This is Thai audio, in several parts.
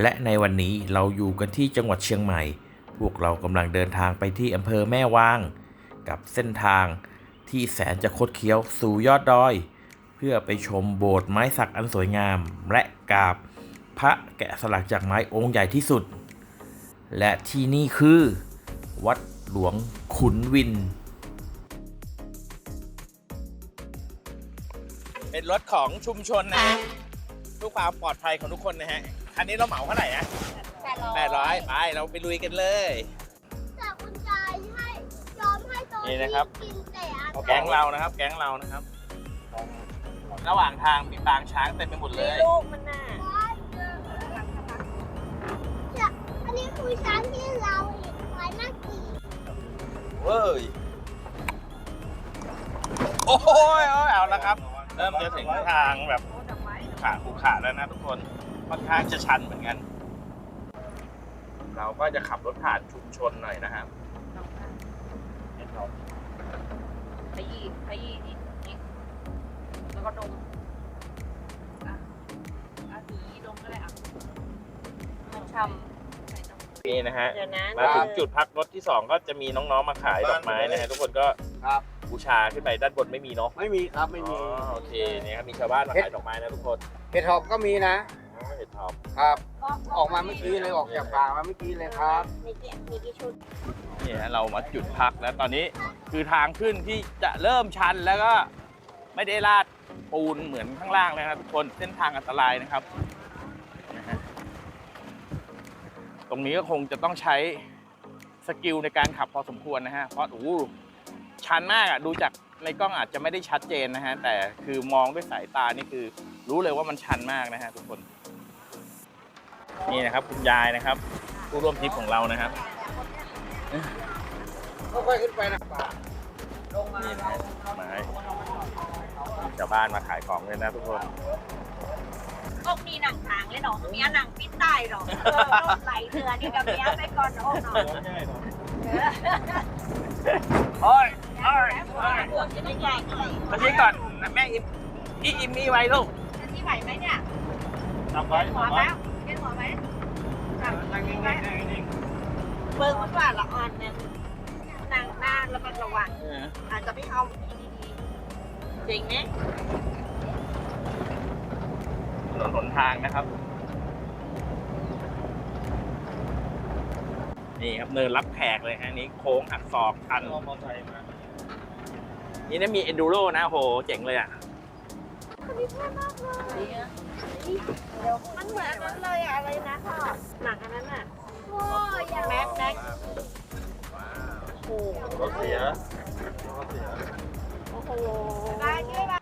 และในวันนี้เราอยู่กันที่จังหวัดเชียงใหม่ พวกเรากำลังเดินทางไปที่อำเภอแม่วาง กับเส้นทางที่แสนจะคดเคี้ยวสู่ยอดดอย เพื่อไปชมโบสถ์ไม้สักอันสวยงาม และกราบพระแกะสลักจากไม้องค์ใหญ่ที่สุด และที่นี่คือ วัดหลวงขุนวิน เป็นรถของชุมชนนะฮะเพื่อความปลอดภัยของทุกคนนะฮะ คันนี้เราเหมาเท่าไหร่นะแปดร้อยแปดร้อยไปเราไปลุยกันเลย แต่คุณยายให้ยอมให้ตัวนี่นะครับ กินแต่อันแก๊งเรานะครับ แก๊งเรานะครับ ระหว่างทางมีปางช้างเต็มไปหมดเลย ลูกมันน่ะเนี่ยอันนี้คือช้างที่เราเห็นไว้เมื่อกี้เว้ย โอ้ยโอ้ยเอาละครับ เริ่มจะถึงทางแบบขาภูขาแล้วนะทุกคน ค่อนข้างจะชันเหมือนกัน เราก็จะขับรถผ่านชุมชนหน่อยนะครับขยี้ขยี้นี่นี่แล้วก็ดมอะอะถือดมก็ได้อะมันช่ำใส่น้ำ นี่นะฮะ เดี๋ยวนะมาถึงจุดพักรถที่2ก็จะมีน้องๆมาขายดอกไม้นะฮะทุกคนก็ครับ บูชาขึ้นไปด้านบนไม่มีเนาะไม่มีครับไม่อ๋มีอโอเคเนี่ยครับมีชาวบ้านมาขายดอกไม้นะทุกคน เห็ดหอบก็มีนะ อ๋อเห็ดทอมครับ ออกมาเมื่อกี้เลยออกจากป่ามาเมื่อกี้เลยครับ มีกี่มีกี่ชุดนี่ฮะเรามาจุดพักแล้วตอนนี้คือทางขึ้นที่จะเริ่มชันแล้วก็ไม่ได้ลาดปูนเหมือนข้างล่างเลยนะครับทุกคนเส้นทางอันตรายนะครับนะฮะตรงนี้ก็คงจะต้องใช้สกิลในการขับพอสมควรนะฮะเพราะโอ้โหชันมากอะดูจากในกล้องอาจจะไม่ได้ชัดเจนนะฮะแต่คือมองด้วยสายตานี่คือรู้เลยว่ามันชันมากนะฮะทุกคน นี่นะครับคุณยายนะครับ ผู้ร่วมทริปของเรานะครับค่อยๆขึ้นไปนะป่านี่นะฮะไม้ชาวบ้านมาขายของเลยนะทุกคนพวกนี้หนังทางเลยเนาะเมียหนังปิ้นได้หรอกเออโลกไหลเถื่อนี่กับเมียไปก่อนโอ้เนาะโอ้ยโอ้ยโอ้ยปวดจะได้ใหญ่หน่อยมาชี้ก่อนนะแม่อิมอีอิมมีไว้ลูกอันนี้ไหวไหมเนี่ยทำไว้หัวแล้วเล่น หัวไหมจับยิงไหมเบิร์มันว่าละอ่อนเนี่ยนางหน้าแล้วมันระวังอาจจะไม่เอาดีๆจริงไหมถนนหนทางนะครับ นี่ครับเนินรับแขกเลยฮะนี่โค้งหักศอกชันนี่นะมีเอนดูโรนะโหเจ๋งเลยอะ มันเหมือนอันนั้นเลยอะอะไรนะพ่อหนังอันนั้นอะโอ้ยอยากแม็กแม็กโอ้โหรถเสียโอ้โหได้ด้วยป่ะ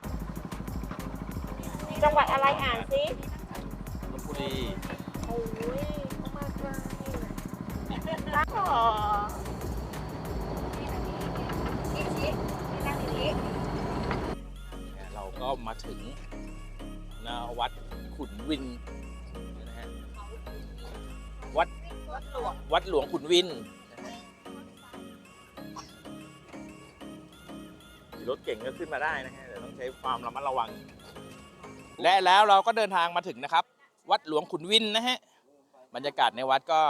จังหวัดอะไรอ่านสิลพบุรีโอ้ยเข้ามาไกลอ๋อ มาถึงนาวัดขุนวินนะฮะวัดวงวัดหลวงขุนวินรถเก่งก็ขึ้นมาได้นะฮะแต่ต้องใช้ความระมัดระวัง และแล้วเราก็เดินทางมาถึงนะครับ วัดหลวงขุนวินนะฮะบรรยากาศในวัดก็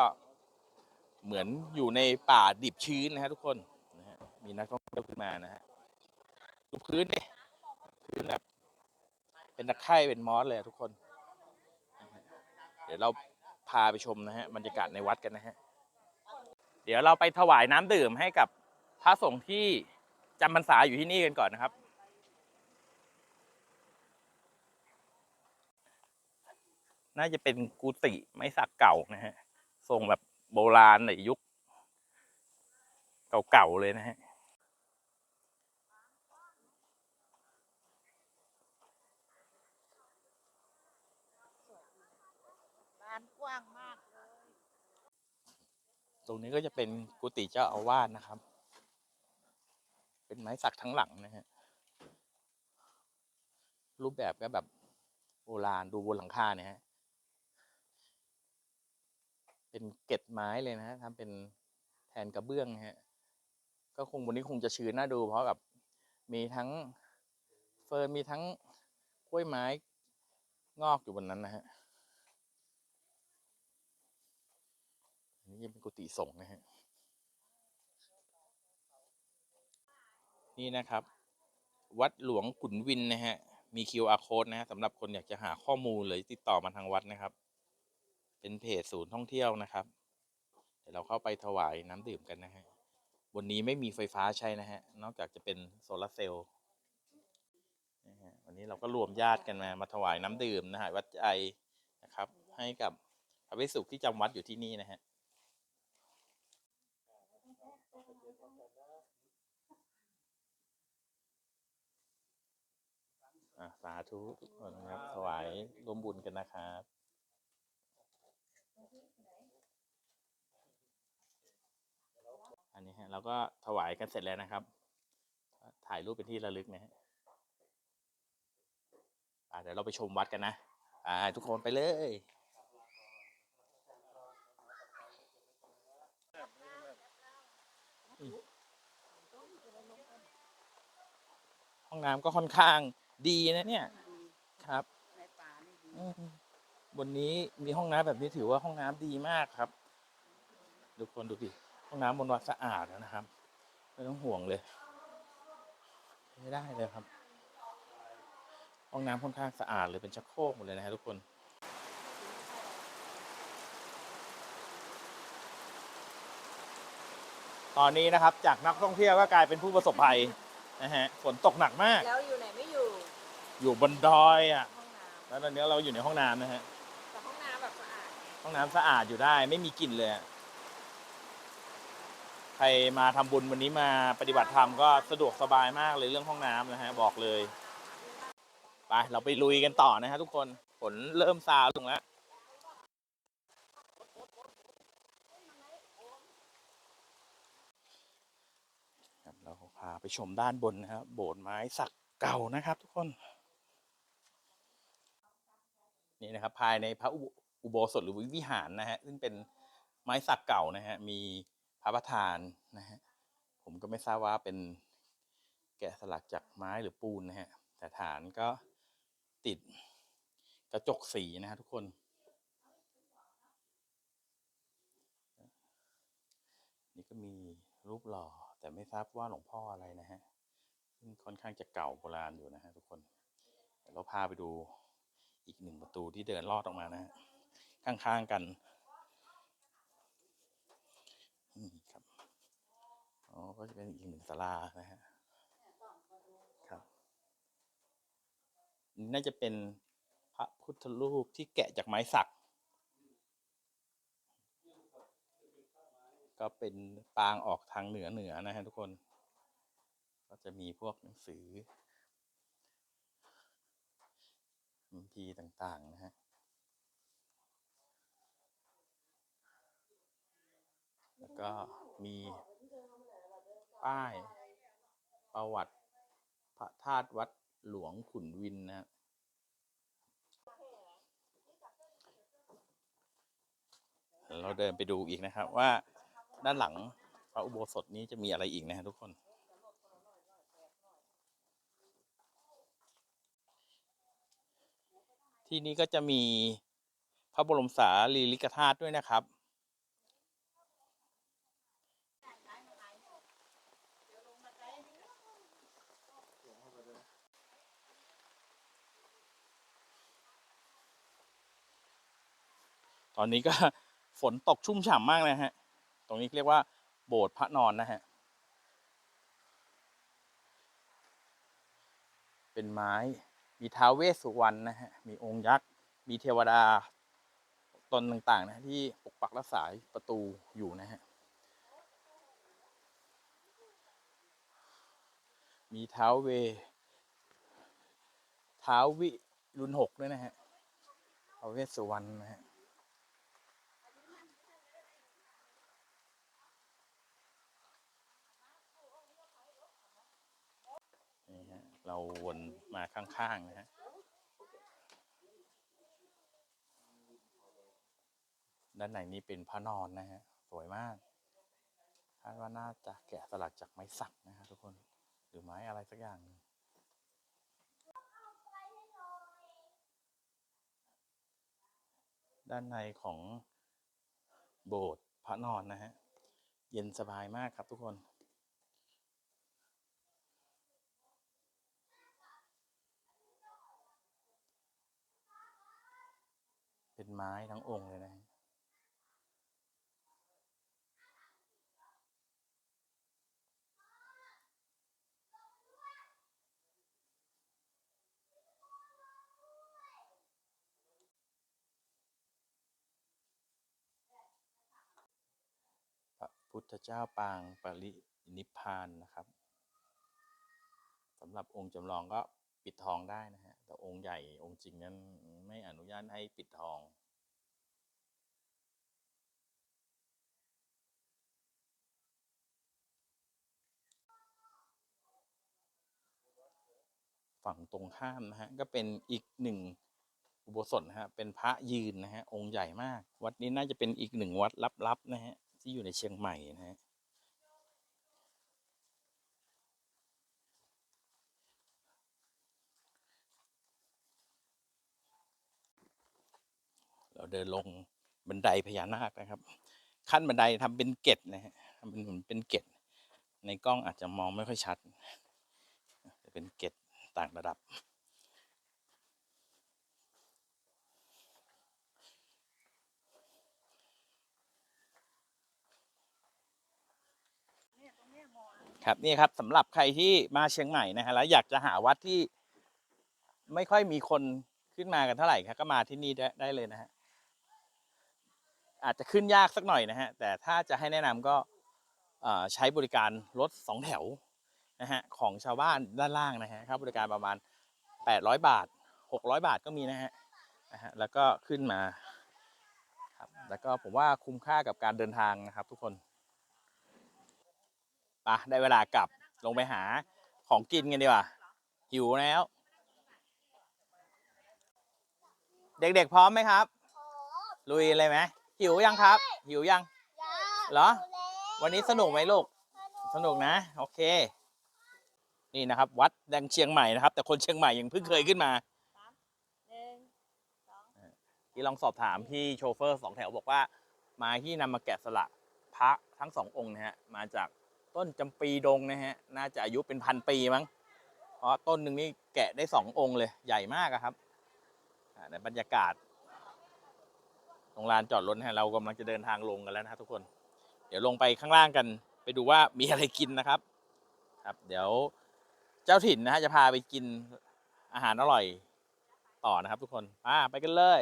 เหมือนอยู่ในป่าดิบชื้นนะฮะทุกคนนะฮะมีนักท่องเที่ยวขึ้นมานะฮะดูพื้นเนี่ยพื้นแบบ เป็นตะไคร่เป็นมอสเลยทุกคน เดี๋ยวเราพาไปชมนะฮะบรรยากาศในวัดกันนะฮะ เดี๋ยวเราไปถวายน้ำดื่มให้กับพระสงฆ์ที่จำพรรษาอยู่ที่นี่กันก่อนนะครับ น่าจะเป็นกุฏิไม้สักเก่านะฮะทรงแบบโบราณในยุคเก่าๆเลยนะฮะานกว้างมากตรงนี้ก็จะเป็นกุฏิเจ้าอาวาสนะครับ เป็นไม้สักทั้งหลังนะฮะ รูปแบบก็แบบโบราณดูบนหลังคาเนี่ยฮะ เป็นเกล็ดไม้เลยนะฮะทำเป็นแทนกระเบื้องฮะ ก็คงวันนี้คงจะชื้นน่าดู เพราะกับมีทั้งเฟิร์นมีทั้งกล้วยไม้งอกอยู่บนนั้นนะฮะ นี่ยังเป็นกุฏิสงฆ์นะฮะ นี่นะครับ วัดหลวงขุนวินนะฮะ มี QR code นะฮะสำหรับคนอยากจะหาข้อมูลเลยติดต่อมาทางวัดนะครับ เป็นเพจศูนย์ท่องเที่ยวนะครับ เดี๋ยวเราเข้าไปถวายน้ำดื่มกันนะฮะ วันนี้ไม่มีไฟฟ้าใช้นะฮะ นอกจากจะเป็นโซลาร์เซลล์นะฮะวันนี้เราก็รวมญาติกันมามาถวายน้ำดื่มนะฮะวัดใจนะครับ ให้กับพระภิกษุที่จำวัดอยู่ที่นี่นะฮะ อะ สาธุทุกคนนะครับ ถวายร่วมบุญกันนะครับอันนี้ฮะเราก็ถวายกันเสร็จแล้วนะครับ ถ่ายรูปเป็นที่ระลึกนะฮะเดี๋ยวเราไปชมวัดกันนะอ่าทุกคนไปเลยห้องน้ำก็ค่อนข้าง ดีนะเนี่ย ครับ ในป่านี่ดีอืมบนนี้มีห้องน้ำแบบนี้ถือว่าห้องน้ำดีมากครับทุกคนดูดิห้องน้ำบนวัดสะอาดนะครับไม่ต้องห่วงเลย ไม่ได้เลยครับ ห้องน้ำค่อนข้างสะอาดเลยเป็นชักโครกหมดเลยนะฮะทุกคนตอนนี้นะครับจากนักท่องเที่ยวก็กลายเป็นผู้ประสบภัยนะฮะฝนตกหนักมาก แล้วอยู่ไหนไม่อยู่ อยู่บนดอยอะ ห้องน้ำแล้วตอนนี้เราอยู่ในห้องน้ำนะฮะแต่ห้องน้ำแบบสะอาดไงห้องน้ำสะอาดอยู่ได้ ไม่มีกลิ่นเลยอะใครมาทำบุญวันนี้มาปฏิบัติธรรมก็สะดวกสบายมากเลยเรื่องห้องน้ำนะฮะ บอกเลย ไป เราไปลุยกันต่อนะฮะทุกคนฝนเริ่มซาลงแล้ว ครับเราพาไปชมด้านบนนะครับ โบสถ์ไม้สักเก่านะครับทุกคน นี่นะครับภายในพระอุโบสถหรือวิหารนะฮะซึ่งเป็นไม้สักเก่านะฮะมีพระประธานนะฮะผมก็ไม่ทราบว่าเป็นแกะสลักจากไม้หรือปูนนะฮะแต่ฐานก็ติดกระจกสีนะฮะทุกคน นี่ก็มีรูปหล่อแต่ไม่ทราบว่าหลวงพ่ออะไรนะฮะซึ่งค่อนข้างจะเก่าโบราณอยู่นะฮะทุกคนเดี๋ยวเราพาไปดู อีกหนึ่งประตูที่เดินลอดออกมานะฮะข้างๆกันนี่ครับอ๋อก็จะเป็นอีกหนึ่งศาลานะฮะครับนี่น่าจะเป็นพระพุทธรูปที่แกะจากไม้สัก ก็เป็นปางออกทางเหนือเหนือนะฮะทุกคน ก็จะมีพวกหนังสือ คัมภีร์ต่าง ๆ นะฮะแล้วก็มีป้ายประวัติ พระธาตุวัดหลวงขุนวินนะฮะเราเดินไปดูอีกนะครับว่าด้านหลังพระอุโบสถนี้จะมีอะไรอีกนะฮะทุกคน ที่นี้ก็จะมีพระบรมสารีริกธาตุด้วยนะครับ ตอนนี้ก็ฝนตกชุ่มฉ่ำมากเลยฮะ ตรงนี้เรียกว่า โบสถ์พระนอนนะฮะ เป็นไม้ มีท้าวเวสสุวรรณนะฮะ มีองค์ยักษ์ มีเทวดาตนต่างๆนะที่ปกปักรักษาประตูอยู่นะฮะ มีท้าวเว ท้าววิรุณหกด้วยนะฮะท้าวเวสสุวรรณนะฮะนี่ฮะเราวน มาข้างๆนะฮะด้านในนี้เป็นพระนอนนะฮะ สวยมากคาดว่าน่าจะแกะสลักจากไม้สักนะฮะทุกคน หรือไม้อะไรสักอย่างด้านในของโบสถ์พระนอนนะฮะ เย็นสบายมากครับทุกคน เป็นไม้ทั้งองค์เลยนะพระพุทธเจ้าปางปรินิพพานนะครับสำหรับองค์จำลองก็ ปิดทองได้นะฮะ แต่องค์ใหญ่องค์จริงนั้นไม่อนุญาตให้ปิดทองฝั่งตรงข้ามนะฮะก็เป็นอีกหนึ่งอุโบสถนะฮะเป็นพระยืนนะฮะองค์ใหญ่มาก วัดนี้น่าจะเป็นอีกหนึ่งวัดลับๆนะฮะที่อยู่ในเชียงใหม่นะฮะ เราเดินลงบันไดพญานาคนะครับ ขั้นบันไดทำเป็นเกล็ดนะฮะทำเป็นเหมือนเป็นเกล็ดในกล้องอาจจะมองไม่ค่อยชัดแต่เป็นเกล็ดต่างระดับ ครับนี่ครับสำหรับใครที่มาเชียงใหม่นะฮะแล้วอยากจะหาวัดที่ไม่ค่อยมีคนขึ้นมากันเท่าไหร่ครับก็มาที่นี่ได้ได้เลยนะฮะ อาจจะขึ้นยากสักหน่อยนะฮะแต่ถ้าจะให้แนะนำก็เอ่อใช้บริการรถสองแถวนะฮะของชาวบ้านด้านล่างนะฮะครับบริการประมาณ 800 บาท 600 บาทก็มีนะฮะนะฮะแล้วก็ขึ้นมาครับแล้วก็ผมว่าคุ้มค่ากับการเดินทางนะครับทุกคนปะได้เวลากลับลงไปหาของกินกันดีกว่าหิวแล้ว เด็กๆพร้อมไหมครับ ลุยเลยไหม หิวยังครับ หิวยัง เหรอ วันนี้สนุกไหมลูก สนุกนะ โอเค นี่นะครับ วัดดังเชียงใหม่นะครับ แต่คนเชียงใหม่ยังเพิ่งเคยขึ้นมาหนึ่งที่ลองสอบถามพี่โชเฟอร์สองแถวบอกว่าไม้ที่นำมาแกะสลักพระทั้งสององค์นะฮะ มาจากต้นจำปีดงนะฮะ น่าจะอายุเป็นพันปีมั้ง เพราะต้นหนึ่งนี่แกะได้สององค์เลย ใหญ่มากอะครับอ่าในบรรยากาศ ตรงลานจอดรถนะเรากำลังจะเดินทางลงกันแล้วนะครับทุกคน เดี๋ยวลงไปข้างล่างกัน ไปดูว่ามีอะไรกินนะครับ ครับ เดี๋ยวเจ้าถิ่นนะฮะจะพาไปกินอาหารอร่อยต่อนะครับทุกคนอ่าไปกันเลย